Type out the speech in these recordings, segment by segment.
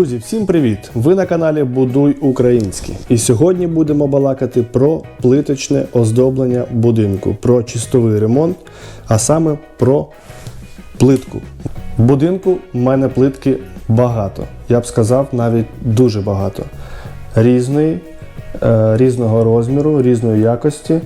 Друзі, всім привіт! Ви на каналі Будуй Український. І сьогодні будемо балакати про плиточне оздоблення будинку, про чистовий ремонт, а саме про плитку. В будинку в мене плитки багато. Я б сказав, навіть дуже багато. Різної, е, різного розміру, різної якості.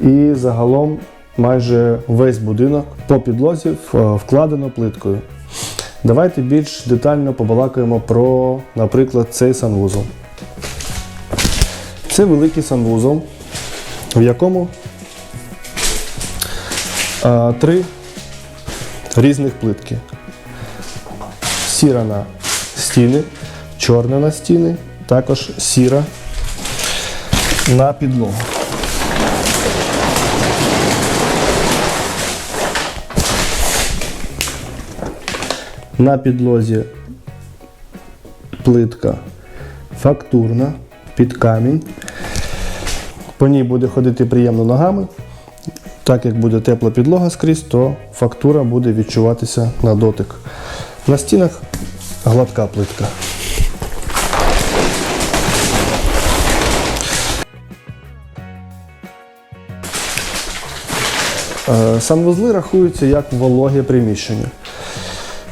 І загалом майже весь будинок по підлозі вкладено плиткою. Давайте більш детально побалакаємо про, наприклад, цей санвузол. Це великий санвузол, в якому а, три різних плитки. Сіра на стіни, чорна на стіни, також сіра на підлогу. На підлозі плитка фактурна під камінь. По ній буде ходити приємно ногами. Так як буде тепла підлога скрізь, то фактура буде відчуватися на дотик. На стінах гладка плитка. Е, Санвузли рахуються як вологе приміщення.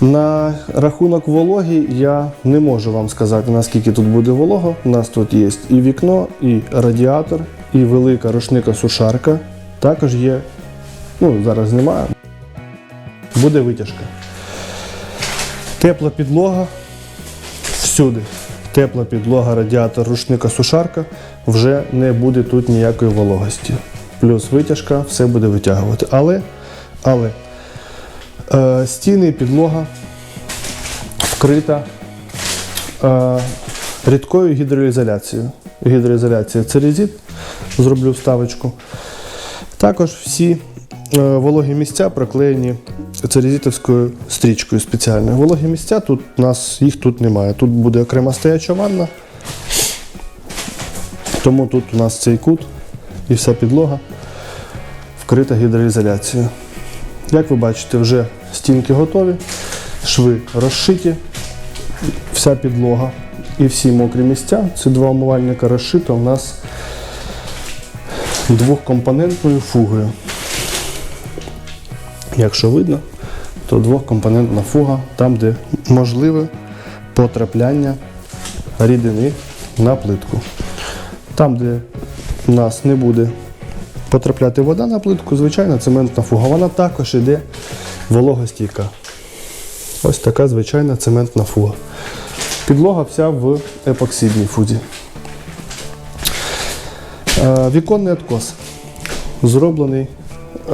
На рахунок вологі я не можу вам сказати, наскільки тут буде волого. У нас тут є і вікно, і радіатор, і велика рушника-сушарка. Також є, ну зараз немає, буде витяжка. Тепла підлога всюди. Тепла підлога, радіатор, рушника, сушарка. Вже не буде тут ніякої вологості. Плюс витяжка, все буде витягувати. Але, але Стіни і підлога вкрита е, рідкою гідроізоляцією. Гідроізоляція це резит, зроблю вставочку. Також всі е, вологі місця проклеєні церезитовською стрічкою спеціальною. Вологі місця тут у нас їх тут немає. Тут буде окрема стояча ванна. Тому тут у нас цей кут і вся підлога вкрита гідроізоляцією. Як ви бачите, вже стінки готові, шви розшиті, вся підлога і всі мокрі місця. Це два умивальника розшито у нас двохкомпонентною фугою. Якщо видно, то двохкомпонентна фуга там, де можливе потрапляння рідини на плитку. Там, де у нас не буде потрапляти вода на плитку, звичайна цементна фуга. Вона також йде вологостійка. Ось така звичайна цементна фуга. Підлога вся в епоксидній фузі. Е, Віконний откос зроблений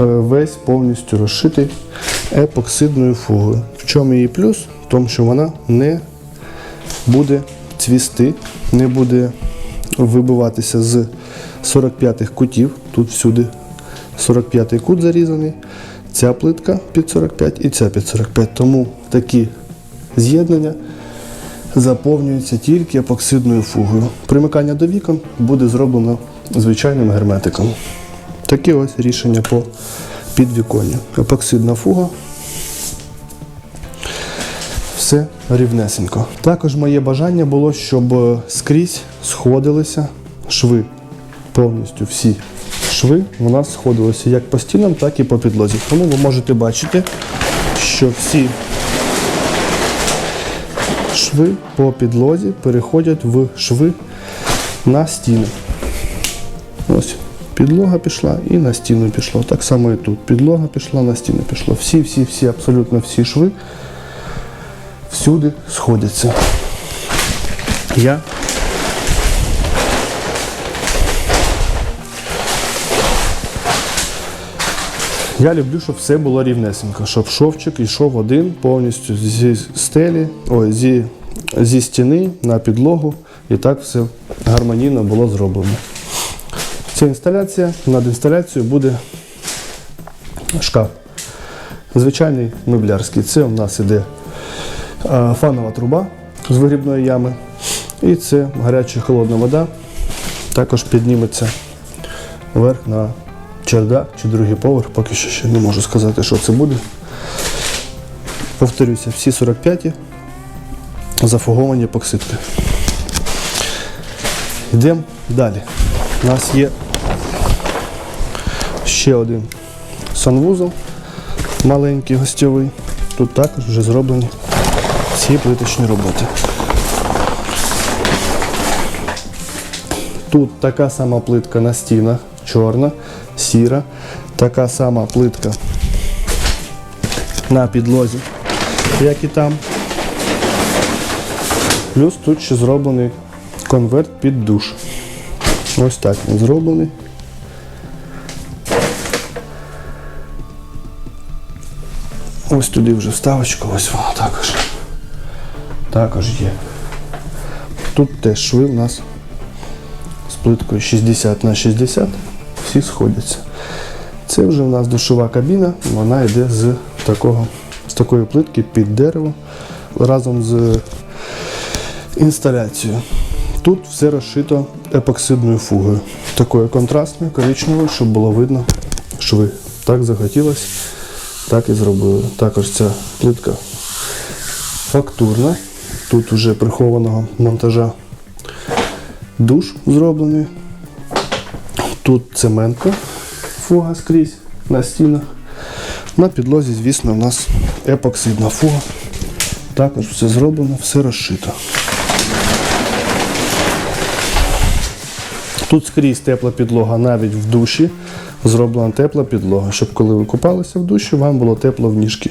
е, весь повністю розшитий епоксидною фугою. В чому її плюс? В тому, що вона не буде цвісти, не буде вибиватися з 45-х кутів. Тут всюди 45-й кут зарізаний. Ця плитка під 45 і ця під 45. Тому такі з'єднання заповнюються тільки епоксидною фугою. Примикання до вікон буде зроблено звичайним герметиком. Таке ось рішення по підвіконню. Епоксидна фуга. Все рівнесенько. Також моє бажання було, щоб е, скрізь сходилися шви. Повністю всі шви у нас сходилися як по стінам, так і по підлозі. Тому ви можете бачити, що всі шви по підлозі переходять в шви на стіни. Ось підлога пішла і на стіну пішло. Так само і тут. Підлога пішла, на стіну пішло. Всі, всі, всі, абсолютно всі шви всюди сходяться. Я Я люблю, щоб все було рівнесенько, щоб шовчик йшов один повністю зі стелі, ой, зі, зі стіни на підлогу, і так все гармонійно було зроблено. Ця інсталяція, над інсталяцією буде шкаф. Звичайний меблярський. Це у нас іде фанова труба з вигрібної ями. І це гаряча холодна вода. Також підніметься вверх на чердак чи другий поверх, поки що ще не можу сказати, що це буде. Повторюся, всі 45 зафуговані епоксидки. Йдемо далі. У нас є ще один санвузол маленький гостьовий. Тут також вже зроблені ці плиточні роботи. Тут така сама плитка на стінах, чорна, сіра, така сама плитка на підлозі, як і там. Плюс тут ще зроблений конверт під душ. Ось так він зроблений. Ось туди вже вставочка, ось вона також. Також є. Тут теж шви у нас з плиткою 60 на 60, всі сходяться. Це вже у нас душова кабіна, вона йде з такого, з такої плитки під дерево разом з інсталяцією. Тут все розшито епоксидною фугою. Такою контрастною, коричневою, щоб було видно шви. Так захотілося, так і зробили. Також ця плитка фактурна. Тут вже прихованого монтажа душ зроблений. Тут цементка, фуга скрізь на стінах. На підлозі, звісно, у нас епоксидна фуга. Також все зроблено, все розшито. Тут скрізь тепла підлога, навіть в душі зроблена тепла підлога, щоб коли ви купалися в душі, вам було тепло в ніжки.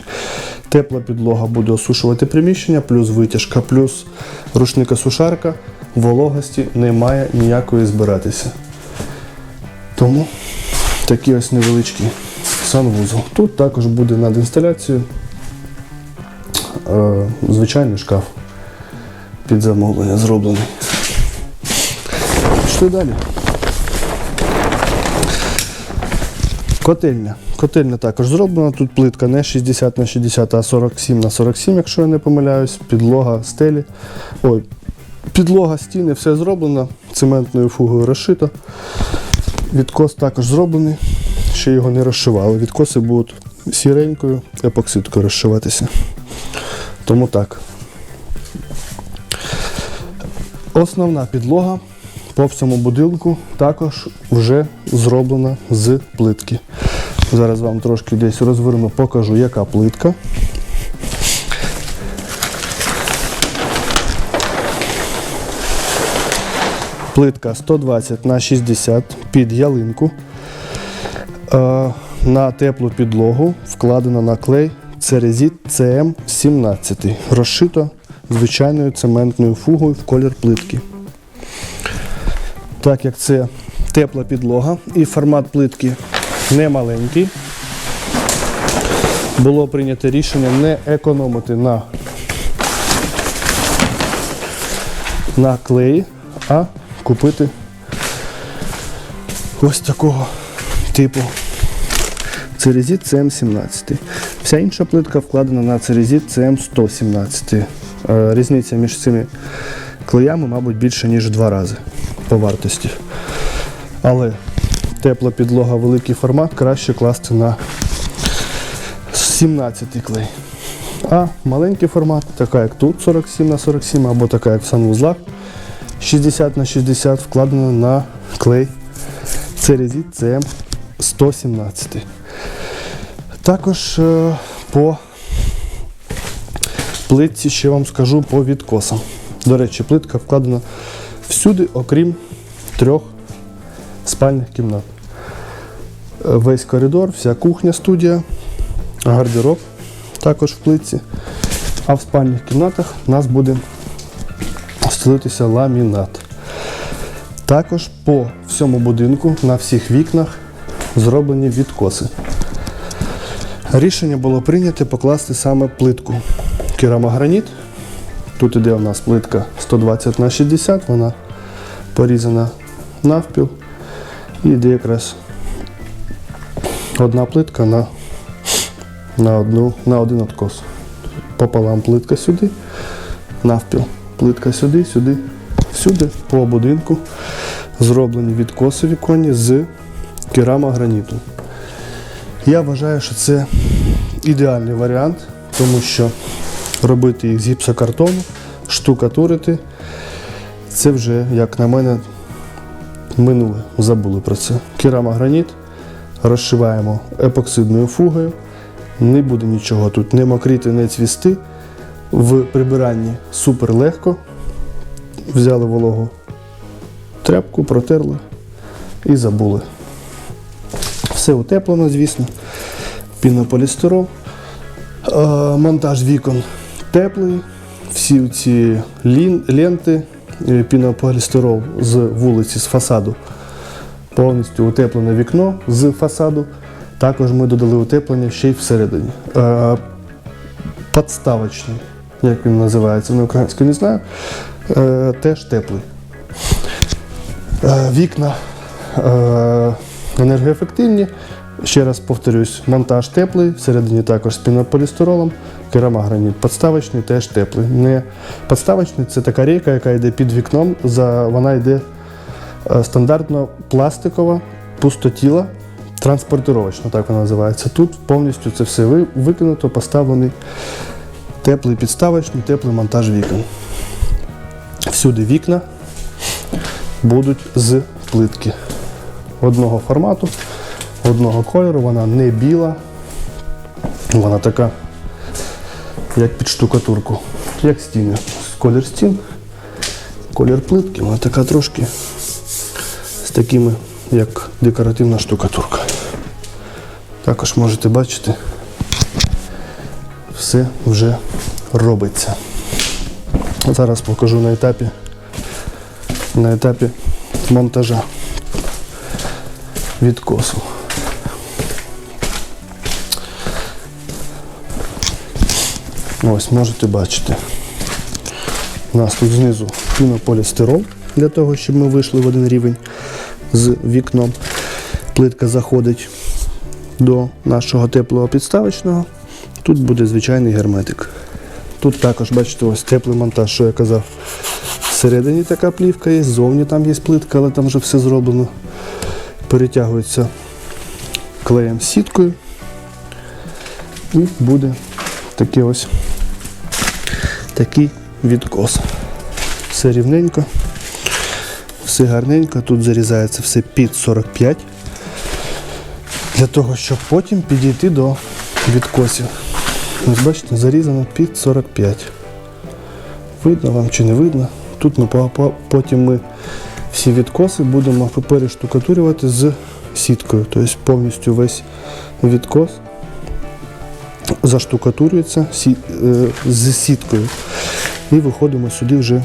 Тепла підлога буде осушувати приміщення, плюс витяжка, плюс рушника сушарка. Вологості немає ніякої збиратися. Тому такий ось невеличкий санвузол. Тут також буде над інсталяцією е, звичайний шкаф під замовлення зроблений. Пішли далі. Котельня. Котельня також зроблена. Тут плитка не 60 на 60, а 47 на 47, якщо я не помиляюсь. Підлога стелі. Ой, підлога стіни, все зроблено. Цементною фугою розшито. Відкос також зроблений. Ще його не розшивали. Відкоси будуть сіренькою, епоксидкою розшиватися. Тому так. Основна підлога по всьому будинку також вже зроблена з плитки. Зараз вам трошки десь розверну, покажу, яка плитка. Плитка 120 на 60 під ялинку. Е, На теплу підлогу вкладено на клей Церезіт CM17. Розшито звичайною цементною фугою в колір плитки. Так як це тепла підлога і формат плитки не маленький, було прийнято рішення не економити на, на клеї, а купити ось такого типу Церезіт CM17. Вся інша плитка вкладена на Церезіт CM117. Е, Різниця між цими клеями, мабуть, більше, ніж в два рази по вартості. Але тепла підлога, великий формат краще класти на 17 клей. А маленький формат, така як тут 47 на 47 або така як в санвузлах 60 на 60 вкладена на клей Церезіт CM 117. Також е, по плитці ще вам скажу по відкосам. До речі, плитка вкладена всюди, окрім трьох спальних кімнат. Е, Весь коридор, вся кухня, студія, гардероб також в плитці. А в спальних кімнатах у нас буде стелитися ламінат. Також по всьому будинку на всіх вікнах зроблені відкоси. Рішення було прийнято покласти саме плитку керамограніт. Тут іде у нас плитка 120 на 60, вона порізана навпіл. І йде якраз одна плитка на, на, одну, на один откос. Пополам плитка сюди, навпіл. Плитка сюди, сюди, всюди по будинку зроблені відкоси віконні з керамограніту. Я вважаю, що це ідеальний варіант, тому що робити їх з гіпсокартону штукатурити. Це вже, як на мене, минуле. Забули про це. Керамограніт розшиваємо епоксидною фугою. Не буде нічого тут не мокріти, не цвісти. В прибиранні супер легко. Взяли вологу тряпку, протерли і забули. Все утеплено, звісно. Пінополістирол. Е, Монтаж вікон теплий. Всі ці ленти, е, пінополістирол з вулиці, з фасаду. Повністю утеплене вікно з фасаду. Також ми додали утеплення ще й всередині. Е, Подставочний, як він називається на українською, не знаю. Е, Теж теплий. Е, Вікна е, енергоефективні. Ще раз повторюсь, монтаж теплий, всередині також з пінополістиролом, керамограніт подставочний, теж теплий. Не подставочний це така рейка, яка йде під вікном. За, вона йде е, стандартно пластикова, пустотіла, транспортировочна, так вона називається. Тут повністю це все викинуто, поставлений теплий підставочний, теплий монтаж вікон. Всюди вікна будуть з плитки одного формату, одного кольору, вона не біла, вона така, як під штукатурку, як стіни. Колір стін, колір плитки, вона така трошки з такими, як декоративна штукатурка. Також можете бачити, все вже робиться. Зараз покажу на етапі, на етапі монтажа відкосу. Ось можете бачити. У нас тут знизу пінополістирол для того, щоб ми вийшли в один рівень з вікном. Плитка заходить до нашого теплого підставочного. Тут буде звичайний герметик. Тут також, бачите, ось теплий монтаж, що я казав. Всередині така плівка є, ззовні там є плитка, але там вже все зроблено. Перетягується клеєм сіткою. І буде такий ось такий відкос. Все рівненько, все гарненько. Тут зарізається все під 45 для того, щоб потім підійти до відкосів. Ось бачите, зарізано під 45. Видно вам чи не видно. Тут ми по- по- потім ми всі відкоси будемо перештукатурювати з сіткою. Тобто повністю весь відкос заштукатурюється е, з сіткою. І виходимо сюди вже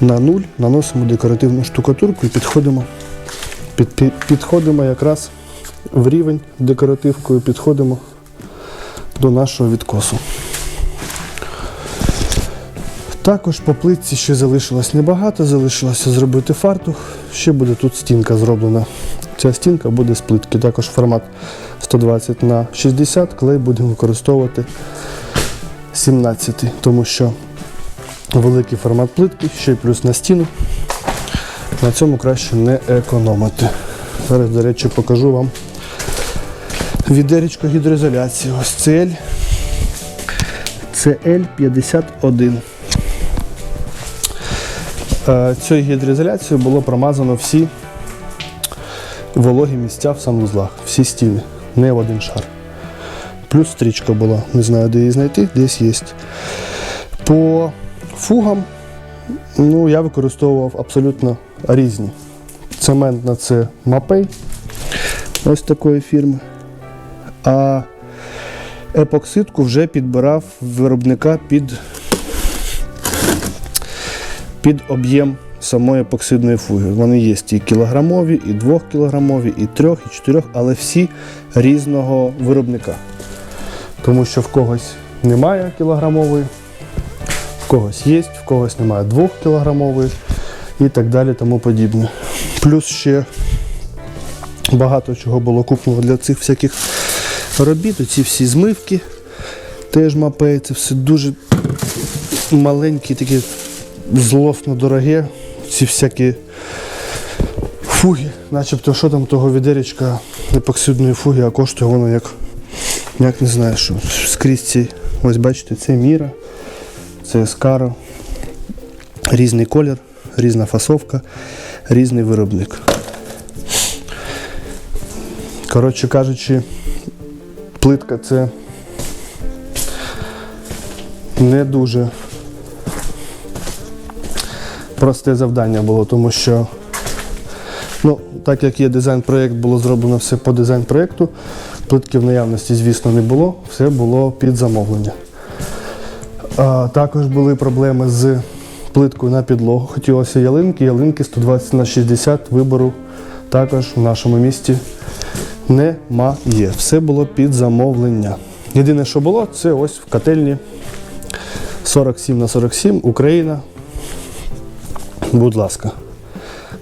на нуль, наносимо декоративну штукатурку і підходимо, під, під, підходимо якраз в рівень декоративкою, підходимо до нашого відкосу. Також по плитці ще залишилось небагато, залишилося зробити фартух. Ще буде тут стінка зроблена. Ця стінка буде з плитки. Також формат 120 на 60, клей будемо використовувати 17, тому що великий формат плитки, ще й плюс на стіну. На цьому краще не економити. Зараз, до речі, покажу вам відеречко гідроізоляції. Ось CL. CL51. Е, Цією гідроізоляцією було промазано всі вологі місця в санвузлах, всі стіни, не в один шар. Плюс стрічка була, не знаю, де її знайти, десь є. По фугам ну, я використовував абсолютно різні. Цементна це Мапей, ось такої фірми. А епоксидку вже підбирав виробника під під об'єм самої епоксидної фуги. Вони є і кілограмові, і двохкілограмові, і трьох, і чотирьох, але всі різного виробника. Тому що в когось немає кілограмової, в когось є, в когось немає двохкілограмової і так далі, тому подібне. Плюс ще багато чого було куплено для цих всяких робіт. Оці всі змивки, теж мапей, це все дуже маленькі, такі злосно дороге. Ці всякі фуги, начебто, що там того відеречка епоксидної фуги, а коштує воно як, як не знаю, що скрізь ці. Ось бачите, це міра, це ескаро, Різний колір, різна фасовка, різний виробник. Коротше кажучи, плитка це не дуже просте завдання було, тому що, ну, так як є дизайн-проєкт, було зроблено все по дизайн-проєкту. Плитки в наявності, звісно, не було, все було під замовлення. А, також були проблеми з плиткою на підлогу. Хотілося ялинки, ялинки 120 на 60 вибору також в нашому місті немає. Все було під замовлення. Єдине, що було, це ось в котельні 47 на 47 Україна. Будь ласка,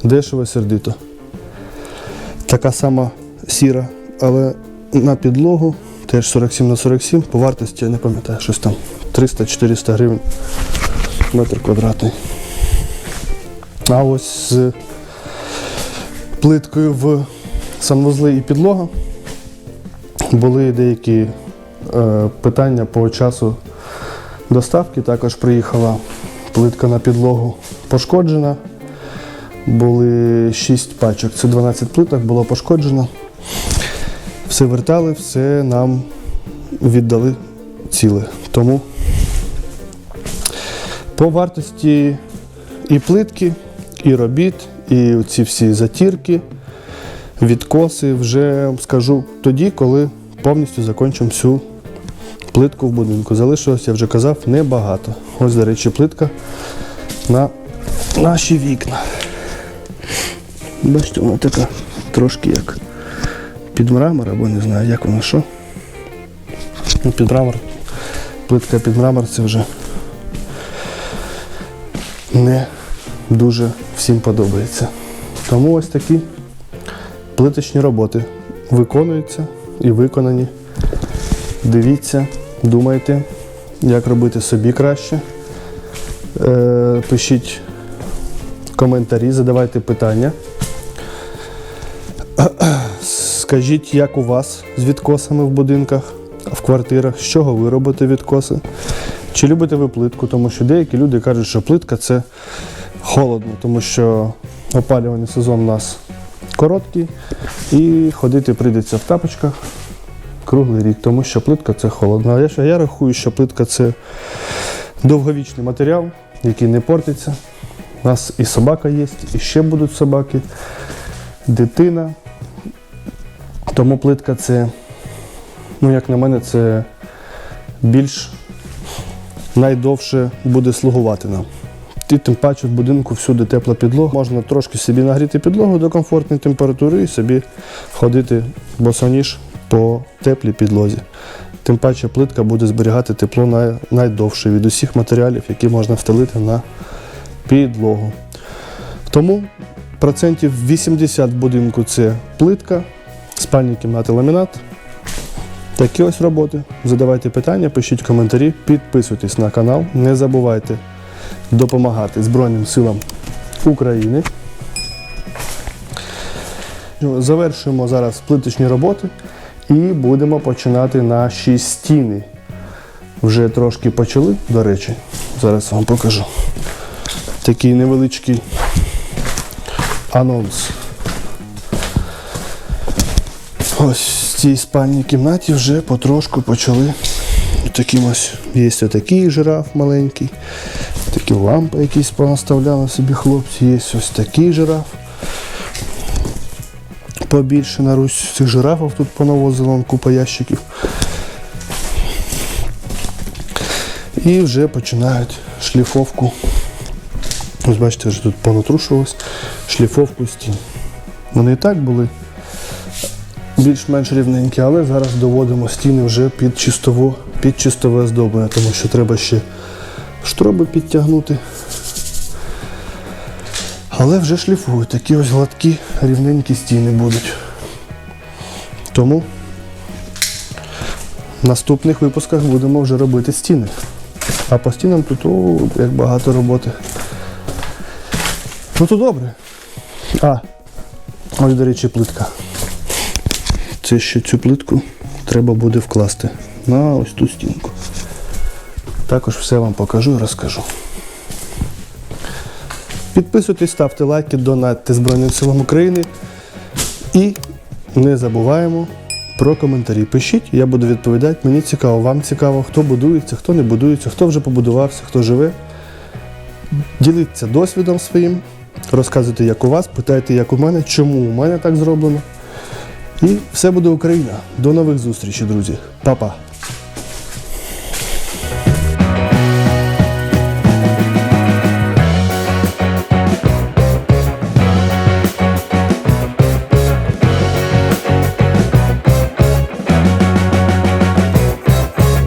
дешево сердито. Така сама сіра, але на підлогу теж 47 на 47, по вартості я не пам'ятаю, щось там 300-400 гривень метр квадратний. А ось з плиткою в санвузли і підлога були деякі е, питання по часу доставки. Також приїхала плитка на підлогу пошкоджена. Були 6 пачок, це 12 плиток, було пошкоджено. Все вертали, все нам віддали ціле. Тому по вартості і плитки, і робіт, і ці всі затірки, відкоси вже скажу тоді, коли повністю закінчимо всю плитку в будинку. Залишилось, я вже казав, небагато. Ось, до речі, плитка на наші вікна. Бачите, вона така трошки як під мрамор, або не знаю, як вона що. Ну, Під мрамор. Плитка під мрамор це вже не дуже всім подобається. Тому ось такі плиточні роботи виконуються і виконані. Дивіться, думайте, як робити собі краще. Е, пишіть коментарі, задавайте питання. Скажіть, як у вас з відкосами в будинках, в квартирах, з чого ви робите відкоси? Чи любите ви плитку? Тому що деякі люди кажуть, що плитка це холодно, тому що опалювальний сезон у нас короткий і ходити прийдеться в тапочках круглий рік, тому що плитка це холодно. Я, я рахую, що плитка це довговічний матеріал, який не портиться. У нас і собака є, і ще будуть собаки, дитина. Тому плитка це, ну як на мене, це більш найдовше буде слугувати нам. І тим паче в будинку всюди тепла підлога. Можна трошки собі нагріти підлогу до комфортної температури і собі ходити босоніж по теплій підлозі. Тим паче плитка буде зберігати тепло най- найдовше від усіх матеріалів, які можна встелити на підлогу. Тому процентів 80 в будинку це плитка, спальні кімнати ламінат. Такі ось роботи. Задавайте питання, пишіть коментарі, підписуйтесь на канал. Не забувайте допомагати Збройним силам України. Завершуємо зараз плиточні роботи і будемо починати наші стіни. Вже трошки почали, до речі, зараз вам покажу. Такий невеличкий анонс. Ось в цій спальній кімнаті вже потрошку почали. Таким ось є такий жираф маленький, такі лампи якісь понаставляли собі хлопці, є ось такий жираф. Побільше на Русь цих жирафів тут понавозили купа ящиків. І вже починають шліфовку. Ось бачите, вже тут понатрушувалось шліфовку стін. Вони і так були більш-менш рівненькі, але зараз доводимо стіни вже під чистове, під чистове оздоблення, тому що треба ще штроби підтягнути. Але вже шліфують, такі ось гладкі, рівненькі стіни будуть. Тому в наступних випусках будемо вже робити стіни. А по стінам тут о, як багато роботи. Ну то добре. А, ось, до речі, плитка. Це ще цю плитку треба буде вкласти на ось ту стінку. Також все вам покажу і розкажу. Підписуйтесь, ставте лайки, донатьте Збройним силам України. І не забуваємо про коментарі. Пишіть, я буду відповідати. Мені цікаво, вам цікаво, хто будується, хто не будується, хто вже побудувався, хто живе. Діліться досвідом своїм, розказуйте, як у вас, питайте, як у мене, чому у мене так зроблено. І все буде Україна. До нових зустрічей, друзі. Па-па.